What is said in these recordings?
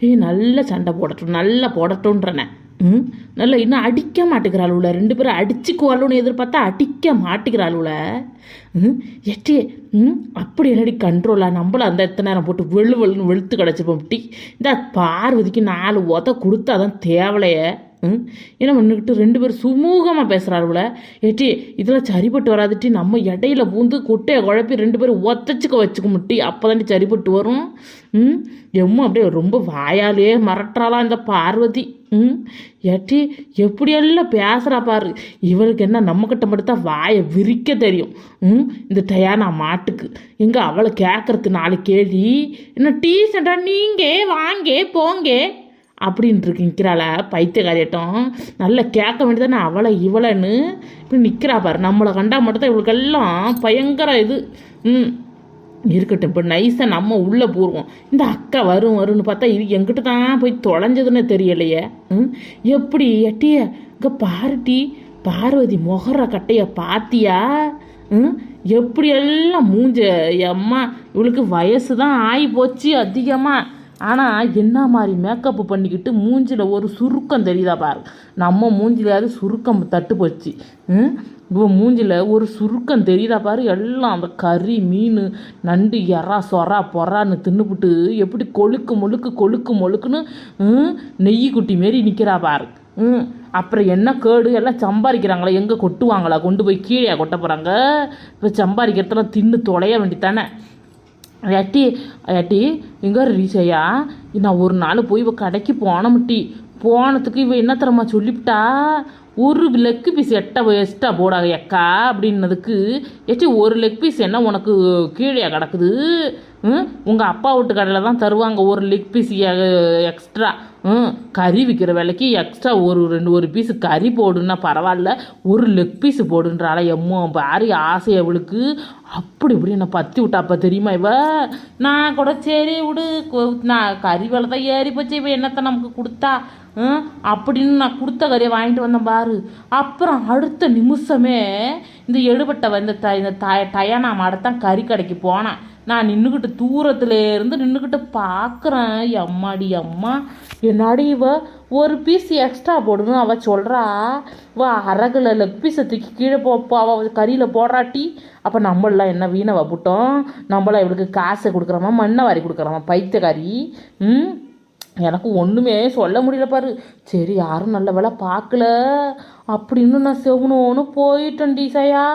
ஏய் நல்ல சண்டை போடட்டும் நல்லா போடட்டும்ன்றனே. ம்? நல்லா இன்னும் அடிக்க மாட்டேங்கிறாளுல. ரெண்டு பேரும் அடிச்சுக்குவாளுன்னு எதிர்பார்த்தா அடிக்க மாட்டேங்கிறாளுல. ம்? எட்டி ம்? அப்படி என்னடி கண்ட்ரோலா நம்மளும் அந்த எத்தனை நேரம் போட்டு வெளு வெளுன்னு வெளுத்து கிடச்சிருப்போம் டி. இந்த பார்வதிக்கு நாலு ஒத கொடுத்தா தான் தேவலையே. என்ன பண்ணிக்கிட்டு ரெண்டு பேரும் சுமூகமாக பேசுகிறாருல ஏட்டி இதெல்லாம் சரிப்பட்டு வராதுட்டி. நம்ம இடையில பூந்து கொட்டையை குழப்பி ரெண்டு பேரும் ஒத்தச்சுக்க வச்சுக்க முட்டி அப்போ தாண்டி சரிப்பட்டு வரும். ம்? எம்மா அப்படியே ரொம்ப வாயாலே மறட்டுறாளாம் இந்த பார்வதி. ம்? ஏட்டி எப்படியெல்லாம் பேசுகிறா பாரு. இவளுக்கு என்ன நம்மக்கிட்ட மட்டும்தான் வாயை விரிக்க தெரியும். ம்? இந்த டயானா மாட்டுக்கு. எங்கே அவளை கேட்கறதுக்கு நாலு கேள்வி. என்ன டீ நீங்கள் வாங்கே போங்கே. அப்படின்ட்டுருக்கு நிற்கிறாள பைத்தியக்காரியட்டம். நல்லா கேட்க வேண்டியதானே அவளை இவளைன்னு. இப்படி நிற்கிறா பாரு. நம்மளை கண்டா மட்டும்தான் இவளுக்கெல்லாம் பயங்கர இது. ம். இருக்கட்டும் இப்போ நைஸாக நம்ம உள்ளே போடுவோம் இந்த அக்கா வரும் வரும்னு பார்த்தா இது எங்கிட்ட தான் போய் தொலைஞ்சதுன்னு தெரியலையே. ம். எப்படி எட்டிய? இங்கே பாருட்டி பார்வதி முகர கட்டையை பாத்தியா? ம். எப்படியெல்லாம் மூஞ்ச அம்மா இவளுக்கு வயசு தான் ஆகி போச்சு அதிகமாக ஆனால் என்ன மாதிரி மேக்கப் பண்ணிக்கிட்டு மூஞ்சில் ஒரு சுருக்கம் தெரியுதா பாரு. நம்ம மூஞ்சிலையாவது சுருக்கம் தட்டு போச்சு. இப்போ மூஞ்சில் ஒரு சுருக்கம் தெரியுதா பாரு. எல்லாம் அந்த கறி மீன் நண்டு எறா சொரா பொறான்னு தின்னுபிட்டு எப்படி கொழுக்கு முழுக்கு கொழுக்கு மொழுக்குன்னு நெய் குட்டி மாரி நிற்கிறா பாரு. ம்? அப்புறம் என்ன கேடு? எல்லாம் சம்பாதிக்கிறாங்களா. எங்கே கொட்டுவாங்களா? கொண்டு போய் கீழே கொட்ட போகிறாங்க இப்போ சம்பாதிக்கிறதெல்லாம் தின்னு தொலைய வேண்டித்தானே ஏட்டி ஏட்டி எங்கே ரீசையா நான் ஒரு நாள் போய் இவ கடைக்கு போனமுட்டி போனதுக்கு இவ என்ன தரமா சொல்லிவிட்டா? ஒரு லெக் பீஸ் எட்ட எஸ்ட்டா போடாத எக்கா அப்படின்னதுக்கு. ஏச்சி ஒரு லெக் பீஸ் என்ன உனக்கு கீழே கிடக்குது? உங்கள் அப்பா வீட்டு கடையில் தான் தருவாங்க ஒரு லெக் பீஸ் எக்ஸ்ட்ரா ம்? கறி விற்கிற விலைக்கு எக்ஸ்ட்ரா ஒரு ரெண்டு ஒரு பீஸ் கறி போடுன்னா பரவாயில்ல. ஒரு லெக் பீஸ் போடுன்றால எம்மோ பாரி ஆசை அவளுக்கு அப்படி இப்படி என்ன பற்றி விட்டாப்பா தெரியுமா இவ? நான் கூட சரி விடு. நான் கறி விலை தான் ஏறி போச்சு. இவ என்னத்தை நமக்கு கொடுத்தா? ம், அப்படின்னு நான் கொடுத்த கறியை வாங்கிட்டு வந்தேன் பாரு. அப்புறம் அடுத்த நிமிஷமே இந்த எடுபட்ட வந்த த இந்த த டயானா மாடத்தான் கறி கடைக்கு போனேன். நான் நின்றுக்கிட்டு தூரத்துல இருந்து நின்றுக்கிட்டு பார்க்குறேன். எம்மாடி அம்மா என்னாடி இவ? ஒரு பீஸ் எக்ஸ்ட்ரா போடணும் அவள் சொல்கிறா வா அரகில் லெக் பீஸை தூக்கி கீழே போப்போ அவள் கறியில் போடுறாட்டி அப்போ நம்மளாம் என்ன வீணை வப்புட்டோம் நம்மளாம் இவளுக்கு காசை கொடுக்குறோமா? மண்ணை வாரி கொடுக்குறோமா? பைத்தியக்காரி? ம்? எனக்கு ஒன்றுமே சொல்ல முடியல பாரு. சரி யாரும் நல்ல வேலை பார்க்கல. அப்படின்னு நான் செவனோன்னு போயிட்டேன் டீசையா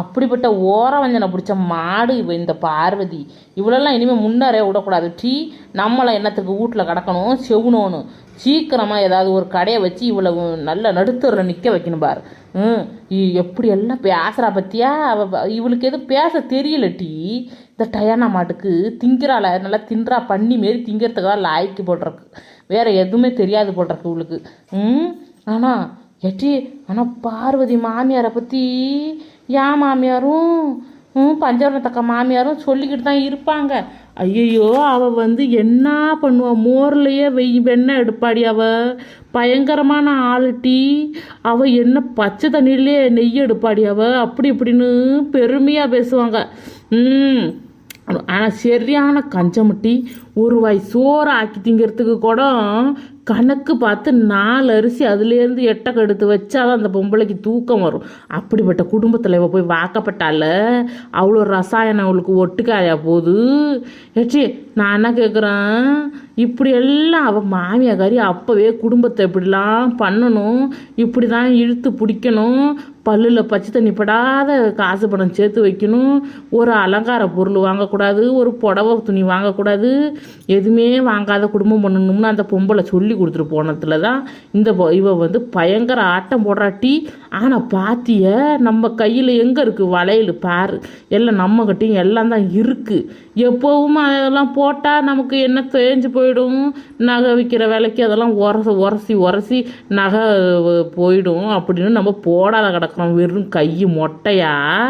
அப்படிப்பட்ட ஓர வஞ்சனை பிடிச்ச மாடு இவ இந்த பார்வதி. இவ்வளோலாம் இனிமேல் முன்னரே விடக்கூடாது. டீ நம்மளை என்னத்துக்கு வீட்டில் கிடக்கணும்? செவனோன்னு. சீக்கிரமாக ஏதாவது ஒரு கடையை வச்சு இவளை நல்ல நடுத்தரில் நிற்க வைக்கணும் பாரு. ம் எப்படி எல்லாம் பேசுகிறா பற்றியா அவ இவளுக்கு எதுவும் பேச தெரியல டீ. இந்த டயானா மாட்டுக்கு திங்கிறாள நல்லா தின்றா பண்ணி மாரி திங்கிறதுக்காக லாய்க்கு போடுறக்கு வேற எதுவுமே தெரியாது போடுறக்கு இவளுக்கு. ம் ஆனால் எட்டி ஆனால் பார்வதி மாமியாரை பற்றி ஏன் மாமியாரும் பஞ்சவரத்தக்க மாமியாரும் சொல்லிக்கிட்டு தான் இருப்பாங்க. ஐயையோ அவள் வந்து என்ன பண்ணுவாள் மோர்லையே வெய் வெண்ணெய் எடுப்பாடி அவள் பயங்கரமான ஆளுட்டி. அவள் என்ன பச்சை தண்ணியிலே நெய் எடுப்பாடி அவள் அப்படி இப்படின்னு பெருமையாக பேசுவாங்க. ம் ஆனால் சரியான கஞ்சமுட்டி ஒரு வாய் சோறு ஆக்கி திங்கிறதுக்கு கூட கணக்கு பார்த்து நாலு அரிசி அதுலேருந்து எட்டக்கு எடுத்து வச்சாதான் அந்த பொம்பளைக்கு தூக்கம் வரும். அப்படிப்பட்ட குடும்பத்தில் இவ போய் வாக்கப்பட்டால? அவ்வளோ ரசாயனம் அவளுக்கு ஒட்டுக்காயா போகுது? ஏச்சி நான் என்ன கேட்குறேன் இப்படி எல்லாம் அவள் மாமியாக்காரி அப்போவே குடும்பத்தை இப்படிலாம் பண்ணணும். இப்படி தான் இழுத்து பிடிக்கணும். பல்லில் பச்சை தண்ணி படாத காசு பணம் சேர்த்து வைக்கணும். ஒரு அலங்கார பொருள் வாங்கக்கூடாது ஒரு புடவை துணி வாங்கக்கூடாது. எதுவுமே வாங்காத குடும்பம் பண்ணணும்னு அந்த பொம்பளை சொல்லி கொடுத்துட்டு போனதுல தான் இந்த இவ வந்து பயங்கர ஆட்டம் போடுறாட்டி. ஆனால் பாத்திய நம்ம கையில் எங்கே இருக்குது வளையல் பாரு. எல்லாம் நம்மகிட்டையும் எல்லாம் தான் இருக்குது எப்போவும் அதெல்லாம் போட்டால் நமக்கு என்ன தேஞ்சு போயிடும். நகை விற்கிற விலைக்கு அதெல்லாம் உரச உரசி உரசி நகை போயிடும். அப்படின்னு நம்ம போடாத கிடக்குறோம் வெறும் கை மொட்டையா?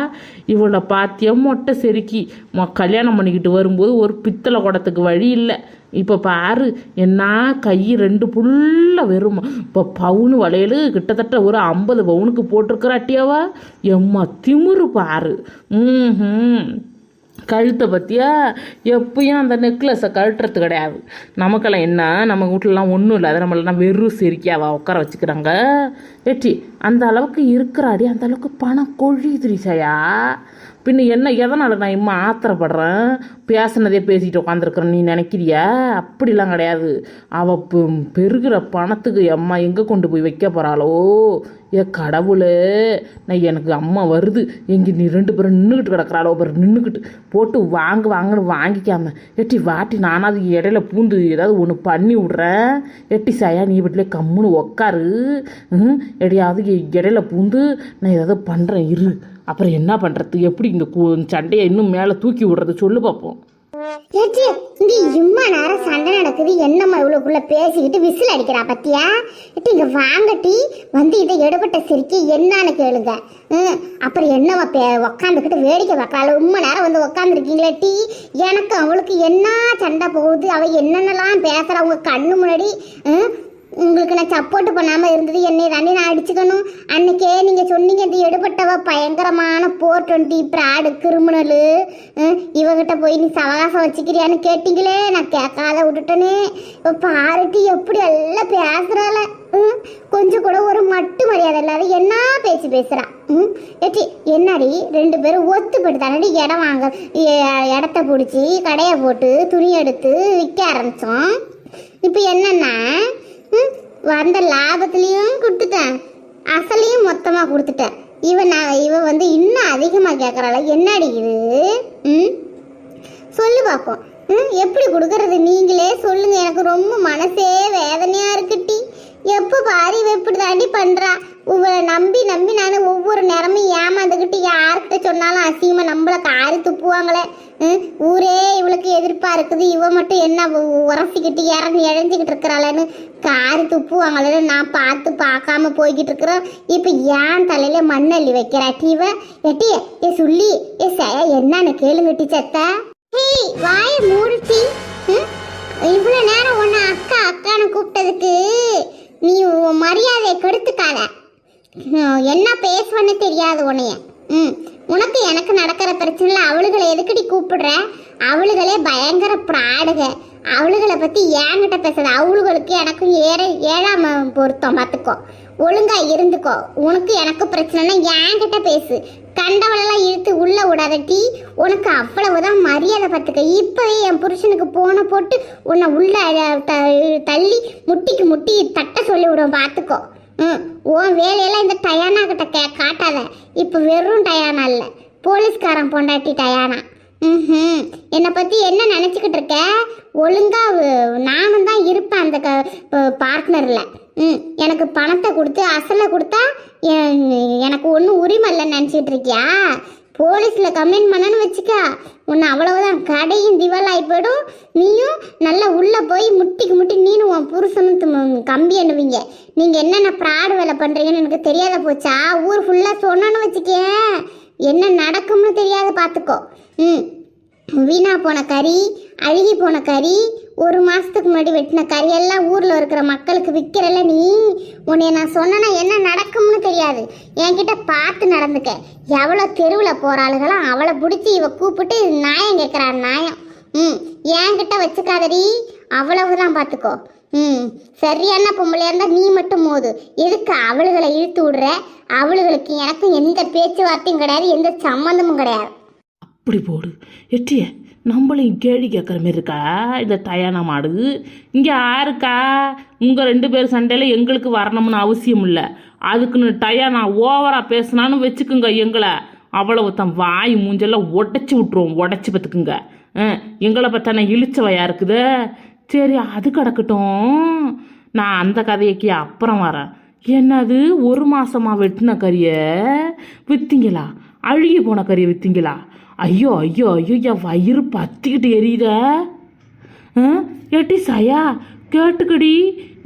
இவளை பார்த்தியா? மொட்டை செருக்கி. மொ- கல்யாணம் பண்ணிக்கிட்டு வரும்போது ஒரு பித்தளை குடத்துக்கு வழி இல்லை. இப்போ பாரு என்ன கை ரெண்டு புல்ல வெறும். இப்போ பவுனு வளையல் கிட்டத்தட்ட ஒரு ஐம்பது பவுனுக்கு போட்டிருக்கிறாட்டியாவா? எம்மா திமுரு பாரு. ம் கழுத்தை பற்றியா எப்பயும் அந்த நெக்லஸை கழட்டுறது கிடையாது. நமக்கெல்லாம் என்ன? நம்ம வீட்லலாம் ஒன்றும் இல்லை. அதை நம்மளெல்லாம் வெறும் செரிக்காவா உட்கார வச்சுக்கிறாங்க. வெற்றி அந்த அளவுக்கு இருக்கிறாடி அந்த அளவுக்கு பணம் கொழியுதுரி சயா பின்ன என்ன எதனால் நான் இம்மா ஆத்திரப்படுறேன்? பேசினதே பேசிட்டு உட்காந்துருக்குறேன் நீ நினைக்கிறியா? அப்படிலாம் கிடையாது. அவள் பெருகிற பணத்துக்கு அம்மா எங்கே கொண்டு போய் வைக்க போகிறாளோ ஏ கடவுளே நான் எனக்கு அம்மா வருது. எங்கே நீ ரெண்டு பேரும் நின்றுக்கிட்டு கிடக்குறாளோ? பேர் நின்றுக்கிட்டு போட்டு வாங்கு வாங்கன்னு வாங்கிக்காம. எட்டி வாட்டி நானாவது இடையில பூந்து ஏதாவது ஒன்று பண்ணி விட்றேன். எட்டி சாயா நீ வீட்டிலே கம்முன்னு உக்காரு. எடையாவது இடையில பூந்து நான் ஏதாவது பண்ணுறேன் இரு. அப்புறம் என்ன பண்ணுறது எப்படி இந்த சண்டையை இன்னும் மேலே தூக்கி விடுறது? சொல்லு பார்ப்போம் ஏச்சி இங்க இம்மா நேரம் சண்டை நடக்குது. என்னம்மா இவ்வளோக்குள்ள பேசிக்கிட்டு விசில் அடிக்கிறா பத்தியா? ஏட்டி இங்க வாங்கட்டி வந்து இதை எடுபட்ட சிரிக்கி என்னன்னு கேளுங்க. ம், அப்புறம் என்னம்மா பே உக்காந்துக்கிட்டு வேடிக்கை பார்க்கல உண்மை நேரம் வந்து உக்காந்துருக்கீங்களே டீ. எனக்கு அவளுக்கு என்ன சண்டை போகுது? அவ என்னென்னலாம் பேசுறா? கண்ணு முன்னாடி ம், உங்களுக்கு நான் சப்போர்ட் பண்ணாமல் இருந்தது என்னை தானே நான் அடிச்சுக்கணும். அன்னைக்கே நீங்கள் சொன்னீங்க இந்த எடுபட்டவ பயங்கரமான போர் டுவெண்ட்டி ப்ராடு கிரிமினலு. இவகிட்ட போய் நீ சவகாசம் வச்சுக்கிறியான்னு கேட்டிங்களே நான் கேட்காத விட்டுட்டனே. இப்போ பாருட்டி எப்படி எல்லாம் பேசுறாள. ம், கொஞ்சம் கூட ஒரு மட்டு மரியாதை இல்லாத என்ன பேச்சு பேசுகிறா ம் ஏட்டி என்னடி ரெண்டு பேரும் ஒத்துப்பட்டு தானடி இடம் வாங்க இடத்த பிடிச்சி கடையை போட்டு துணி எடுத்து விற்க ஆரம்பித்தோம் இப்போ என்னென்னா வந்த லாபத்துலேயும் கொடுத்துட்டேன். அசலையும் மொத்தமாக கொடுத்துட்டேன். இவன் நான் இவன் வந்து இன்னும் அதிகமாக கேட்குறாள் என்னடி இது? ம் சொல்லு பார்ப்போம் ம் எப்படி கொடுக்கறது? நீங்களே சொல்லுங்கள் எனக்கு ரொம்ப மனசே வேதனையாக இருக்குட்டி. எப்போ பாரி இவ இப்படி தாண்டி பண்றா. இவளை நம்பி நம்பி நான் ஒவ்வொரு நேரமும் ஏமாந்துக்கிட்டு யார்கிட்ட சொன்னாலும் அசிங்கமாக நம்மள காரி துப்புவாங்களே. ம், ஊரே இவளுக்கு எதிர்ப்பாக இருக்குது. இவ மட்டும் என்ன உரசிக்கிட்டு இறங்கி இழஞ்சிக்கிட்டு இருக்கிறாளேன்னு காரி துப்புவாங்களேன்னு நான் பார்த்து பார்க்காம போய்கிட்டு இருக்கிறோம். இப்போ ஏன் தலையில மண்ணள்ளி வைக்கிறா டீவ எட்டி ஏ சொல்லி ஏ சய என்னன்னு கேளுங்க டி சத்த. ஹேய் வாய மூடுட்டி. இவ்வளோ நேரம் உன்னை அக்கா அக்கான்னு கூப்பிட்டதுக்கு நீ உன் மரியாதையை கெடுத்துக்காத. என்ன பேசுவேன்னு தெரியாது உனைய ம் உனக்கு எனக்கு நடக்கிற பிரச்சனைல அவளுகளை எதுக்கடி கூப்பிடுற? அவளுகளே பயங்கர பிராடுக. அவளுகளை பற்றி என்கிட்ட பேசாத. அவளுகளுக்கு எனக்கும் ஏற ஏழாம பொருத்தம் பார்த்துக்கோ. ஒழுங்கா இருந்துக்கோ. உனக்கு எனக்கு பிரச்சனைனா என்கிட்ட பேசு. கண்டவளெல்லாம் இழுத்து உள்ள விடாத டீ உனக்கு அவ்வளவுதான் மரியாதை பார்த்துக்க. இப்போவே என் புருஷனுக்கு போன போட்டு உன்னை உள்ள த- தள்ளி முட்டிக்கு முட்டி தட்ட சொல்லி விடும் பார்த்துக்கோ. ம் உன் வேலையெல்லாம் இந்த டயானா கிட்ட கே காட்டாத. இப்போ வெறும் டயானா இல்லை. போலீஸ்காரன் பொண்டாட்டி டயானா. ம் என்னை பற்றி என்ன நினச்சிக்கிட்டு இருக்க? ஒழுங்காக நானும் தான் இருப்பேன் அந்த க பார்ட்னரில். ம் எனக்கு பணத்தை கொடுத்து அசலை கொடுத்தா எனக்கு ஒன்றும் உரிமை இல்லைன்னு நினச்சிட்டு இருக்கியா? போலீஸில் கம்ப்ளைண்ட் பண்ணணும்னு வச்சுக்க உன்னை அவ்வளவுதான் கடையும் திவாலாகி போயிடும். நீயும் நல்லா உள்ளே போய் முட்டிக்கு முட்டி நீனும் உன் புருஷனும் கம்பி எண்ணுவீங்க நீங்கள் என்னென்ன ப்ராடு வேலை பண்ணுறீங்கன்னு எனக்கு தெரியாத போச்சா? ஊர் ஃபுல்லாக சொன்னோன்னு வச்சுக்கேன் என்ன நடக்கும்னு தெரியாத பார்த்துக்கோ ம். வீணா போன கறி அழுகி போன கறி ஒரு மாதத்துக்கு முன்னாடி வெட்டின கறியெல்லாம் ஊரில் இருக்கிற மக்களுக்கு விற்கிறல்ல நீ? உன்னை நான் சொன்னேன்னா என்ன நடக்கும்னு தெரியாது. என்கிட்ட பார்த்து நடந்துக்க. எவ்வளோ தெருவில் போறாளுகளும் அவளை பிடிச்சி இவ கூப்பிட்டு நியாயம் கேட்குறா நியாயம். ம் என்கிட்ட வச்சுக்காதடி. அவ்வளவுதான் பார்த்துக்கோ ம் சரியான பொம்பளையாக இருந்தால் நீ மட்டும் மோது. எதுக்கு அவளுகளை இழுத்து விடுற? அவளுகளுக்கு எனக்கும் எந்த பேச்சுவார்த்தையும் கிடையாது எந்த சம்மந்தமும் கிடையாது. அப்படி போடு. எட்டிய நம்மளையும் கேள்வி கேட்குற மாரி இருக்கா? இந்த டயானா மாடு. இங்கே யாருக்கா உங்கள் ரெண்டு பேர் சண்டையில் எங்களுக்கு வரணும்னு அவசியம் இல்லை. அதுக்குன்னு டயானா ஓவராக பேசுனான்னு வச்சுக்குங்க எங்களை. அவ்வளவு தன் வாய் மூஞ்செல்லாம் உடச்சி விட்ருவோம் உடச்சி பார்த்துக்குங்க. எங்களை பார்த்தானே இழிச்சவையா இருக்குது? சரி அது கிடக்கட்டும். நான் அந்த கதைக்கு அப்புறம் வரேன். என்னது? ஒரு மாசமா வெட்டின கறியை வித்தீங்களா? அழுகி போன கறியை வித்தீங்களா? ஐயோ ஐயோ ஐயோ என் வயிறு பத்திக்கிட்டு எரியுத. ஏட்டி சயா கேட்டுக்கடி.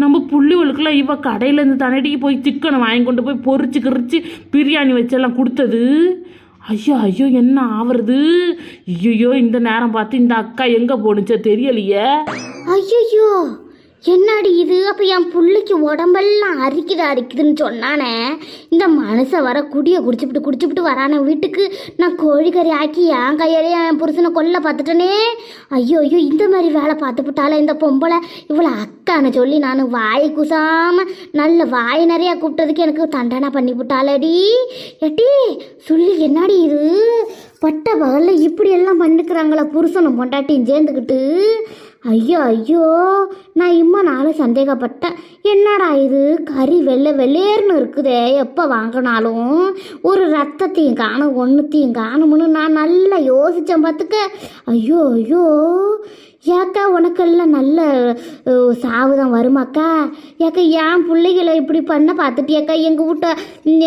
நம்ம புள்ளிவளுக்கெல்லாம் இவ கடையிலேருந்து தனடிக்கு போய் சிக்கனை வாங்கி கொண்டு போய் பொறிச்சு கிரிச்சு பிரியாணி வச்செல்லாம் கொடுத்தது. ஐயோ ஐயோ என்ன ஆவறது? ஐயோ இந்த நேரம் பார்த்து இந்த அக்கா எங்கே போணுச்சோ தெரியலையே. ஐயோ என்னடி இது? அப்போ என் பிள்ளைக்கு உடம்பெல்லாம் அரிக்குது அரிக்குதுன்னு சொன்னானே. இந்த மனுஷன் வர குடியை குடிச்சுப்பிட்டு குடிச்சுப்பிட்டு வரானே வீட்டுக்கு. நான் கோழிக்கறி ஆக்கி என் கையாலே என் புருஷனை கொல்ல பார்த்துட்டனே. ஐயோ ஐயோ இந்த மாதிரி வேலை பார்த்துப்புட்டால இந்த பொம்பளை. இவ்வளோ அக்கான்னு சொல்லி நான் வாய் குசாம நல்ல வாய் நிறையா கூப்பிட்டதுக்கு எனக்கு தண்டனை பண்ணி விட்டாளடி எட்டி சொல்லி என்னடி இது? பட்ட பகலில் இப்படியெல்லாம் பண்ணிக்கிறாங்களா புருஷனும் பொண்டாட்டியும் சேர்ந்துக்கிட்டு. ஐயோ ஐயோ நான் இம்மா நாளை சந்தேகப்பட்டேன் என்னடா இது? கறி வெள்ளை வெள்ளேர்னு இருக்குதே எப்போ வாங்கினாலும். ஒரு ரத்தத்தையும் காணும் ஒன்றுத்தையும் காணும்னு நான் நல்லா யோசித்தேன் பார்த்துக்க ஐயோ ஐயோ. ஏக்கா உனக்கெல்லாம் நல்ல சாவுதான் சாவு தான் வருமாக்கா? ஏக்கா என் பிள்ளைகளை இப்படி பண்ண பார்த்துட்டியாக்கா? எங்கள் வீட்டை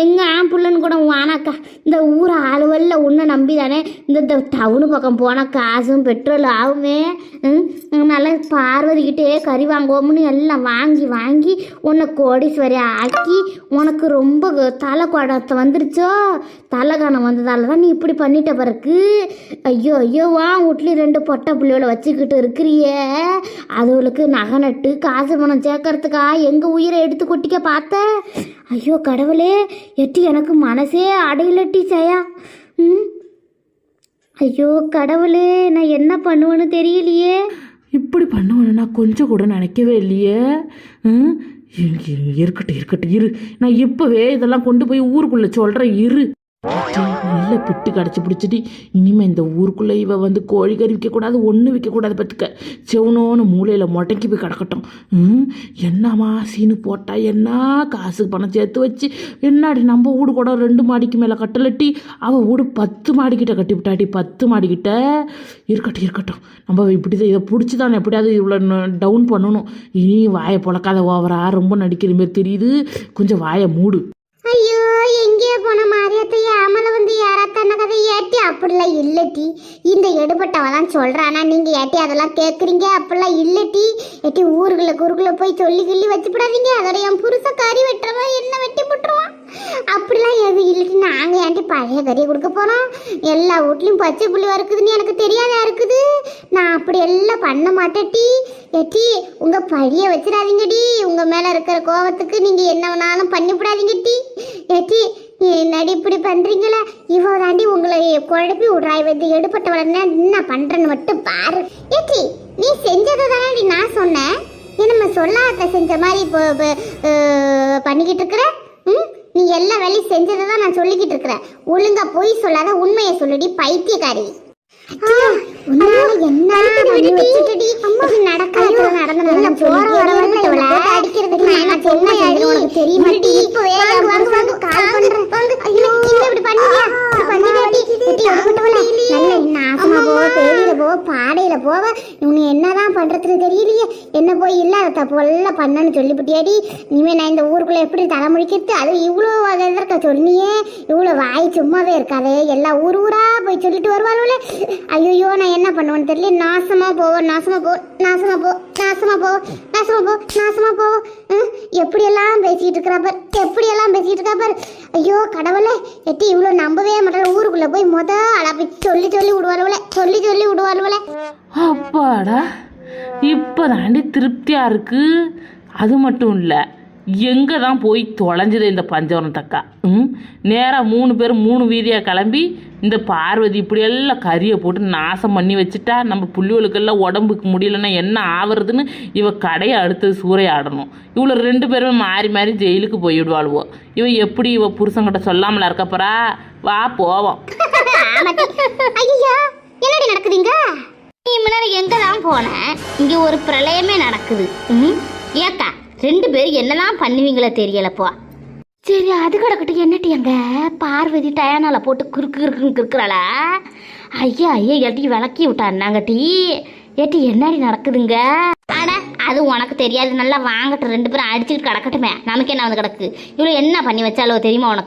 எங்கள் ஆன் பிள்ளைன்னு கூட வானாக்கா இந்த ஊர் ஆளுவல்ல உன்னை நம்பி தானே இந்த இந்த டவுனு பக்கம் போனால் காசும் பெட்ரோல் ஆகுமே? நல்லா பார்வதிக்கிட்டே கறி வாங்குவோம்னு எல்லாம் வாங்கி வாங்கி உன்னை கோடீஸ்வரி ஆக்கி உனக்கு ரொம்ப தலை குடத்தை வந்துருச்சோ? தலைகானம் வந்ததால தான் நீ இப்படி பண்ணிட்ட பிறகு. ஐயோ ஐயோ வா வீட்லேயும் ரெண்டு பொட்டை பிள்ளையோட வச்சுக்கிட்டு இருக்கிறியே? அதுகளுக்கு நகை நட்டு காசு பணம் சேர்க்கறதுக்கா எங்கள் உயிரை எடுத்து கொட்டிக்க பார்த்த? ஐயோ கடவுளே எட்டி எனக்கு மனசே அடையிலட்டி சயா. ம்? ஐயோ கடவுளே நான் என்ன பண்ணுவேன்னு தெரியலையே. இப்படி பண்ணுவேன்னு நான் கொஞ்சம் கூட நினைக்கவே இல்லையே. ம், இருக்கட்டும் இருக்கட்டும் இரு. நான் இப்போவே இதெல்லாம் கொண்டு போய் ஊருக்குள்ளே சொல்கிறேன் இரு. நல்ல பிட்டு கடைச்சி பிடிச்சிட்டு இனிமேல் இந்த ஊருக்குள்ளே இவ வந்து கோழி கறி விற்கக்கூடாது ஒன்றும் விற்கக்கூடாது பார்த்துக்க செவனோன்னு மூலையில் முடங்கி போய் கிடக்கட்டும். ம் என்னம்மா சீனு போட்டால் என்ன? காசுக்கு பணம் சேர்த்து வச்சு என்னாடி நம்ம வீடு கூட ரெண்டு மாடிக்கு மேலே கட்டலட்டி அவள் வீடு பத்து மாடிக்கிட்ட கட்டி விட்டாட்டி பத்து மாடிக்கிட்ட? இருக்கட்டும் இருக்கட்டும். நம்ம இப்படி தான் இதை பிடிச்சி தான் எப்படியாவது இவ்வளோ டவுன் பண்ணணும். இனி வாயை பொழக்காத ஓவரா ரொம்ப நடிக்கிற மாதிரி தெரியுது. கொஞ்சம் வாயை மூடு. எங்கேயோ போன மாரியத்தை அமல வந்து யாராத்தான கதை? ஏட்டி அப்படிலாம் இல்லட்டி இந்த எடுபட்டவெல்லாம் சொல்கிறானா சொல்றானா நீங்க ஏட்டி அதெல்லாம் கேட்குறீங்க அப்படிலாம் இல்லட்டி ஏட்டி ஊருக்குள்ள குறுக்குள்ளே போய் சொல்லி கிள்ளி வச்சுப்படாதீங்க. அதோட என் புருஷ கறி வெட்டுறவன் என்ன வெட்டி போட்டுருவான்? அப்படி சொல்லிட்டு நாங்கள் ஏன்டி பழைய கறியை கொடுக்க போகிறோம் எல்லா வீட்லேயும் பச்சை புள்ளி இருக்குதுன்னு எனக்கு தெரியாதா இருக்குது? நான் அப்படி எல்லாம் பண்ண மாட்டேன் டீ. ஏட்டி உங்கள் பழிய வச்சிடாதீங்கடி உங்கள் மேலே இருக்கிற கோவத்துக்கு நீங்கள் என்ன வேணாலும் பண்ணிவிடாதீங்க டீ. ஏட்டி என்னடி இப்படி பண்ணுறீங்களே இவ தாண்டி உங்களை குழப்பி விடுறா இவ இது எடுப்பட்டவள என்ன பண்ணுறேன்னு மட்டும் பாரு. ஏட்டி நீ செஞ்சதை தானடி நான் சொன்னேன். என்னம்மா சொல்லாத செஞ்ச மாதிரி இப்போ பண்ணிக்கிட்டு இருக்கிறேன் நீ எல்லா வேலையும் செஞ்சதை தான் நான் சொல்லிக்கிட்டு இருக்கிறேன். ஒழுங்கா போய் சொல்லாத உண்மையை சொல்லுடி பைத்தியக்காரி. பாடையில போவ இவனு என்னதான் பண்றதுன்னு தெரியலையே என்ன போய் இல்லாத தப்பெல்லாம் பண்ணன்னு சொல்லிவிட்டியாடி இனிமே நான் இந்த ஊருக்குள்ள எப்படி தலை முடிக்கிறது அது இவ்வளோ இதற்க சொன்னியே இவ்வளோ வாய் சும்மாவே இருக்காதே. எல்லா ஊர் ஊரா போய் சொல்லிட்டு வருவாள் ஐயோ நான் என்ன பண்ணுவேன்னு தெரியல. நாசமா போவோம் நாசமா போ நாசமா போ நாசமா போ நாசமா போ நாசமா போ. எப்படியெல்லாம் பேசிட்டு இருக்கிறா பார்? எப்படியெல்லாம் பேசிட்டு இருக்கா பார்? ஐயோ கடவுளே எட்டி இவ்வளோ நம்பவே மாட்டேன் ஊருக்குள்ள போய் மொத ஆளா போய் சொல்லி சொல்லி விடுவாருவல சொல்லி சொல்லி விடுவாருவல. அப்பாடா இப்போ தாண்டி திருப்தியாக இருக்கு. அது மட்டும் இல்லை. எங்கே தான் போய் தொலைஞ்சது இந்த பஞ்சவரம் தக்கா ம்? நேராக மூணு பேர் மூணு வீதியாக கிளம்பி இந்த பார்வதி இப்படியெல்லாம் கறியை போட்டு நாசம் பண்ணி வச்சுட்டா நம்ம புள்ளிகளுக்கெல்லாம் உடம்புக்கு முடியலன்னா என்ன ஆவறதுன்னு இவ கடையை அடுத்தது சூறையாடணும். இவ்வளோ ரெண்டு பேருமே மாறி மாறி ஜெயிலுக்கு போயிடுவாளுவோ இவ எப்படி இவ புருஷங்கிட்ட சொல்லாமலா இருக்கப்பறா வா போவோம். என்னடி நடக்குதுங்க? நீ முன்னாடி எங்க தான் போன? இங்கே ஒரு பிரளயமே நடக்குது. ம்? ஏக்கா ரெண்டு பேரும் என்னதான் பண்ணுவீங்களோ தெரியலப்போ சரி அது கிடக்கட்டும் என்னட்டி அங்க? பார்வதி டயானால போட்டு குறுக்கு குறுக்குன்னு கிறுக்குறாளா? ஐயா ஐயா எட்டி விளக்கி விட்டான்னாங்க டீ ஏட்டி என்னடி நடக்குதுங்க? அட அது உனக்கு தெரியாது. நல்லா வாங்கட்டும். ரெண்டு பேரும் அடிச்சுக்கிட்டு கிடக்கட்டுமே. நமக்கு என்ன வந்து கிடக்கு? இவ்வளோ என்ன பண்ணி வச்சாலோ தெரியுமா உனக்கு?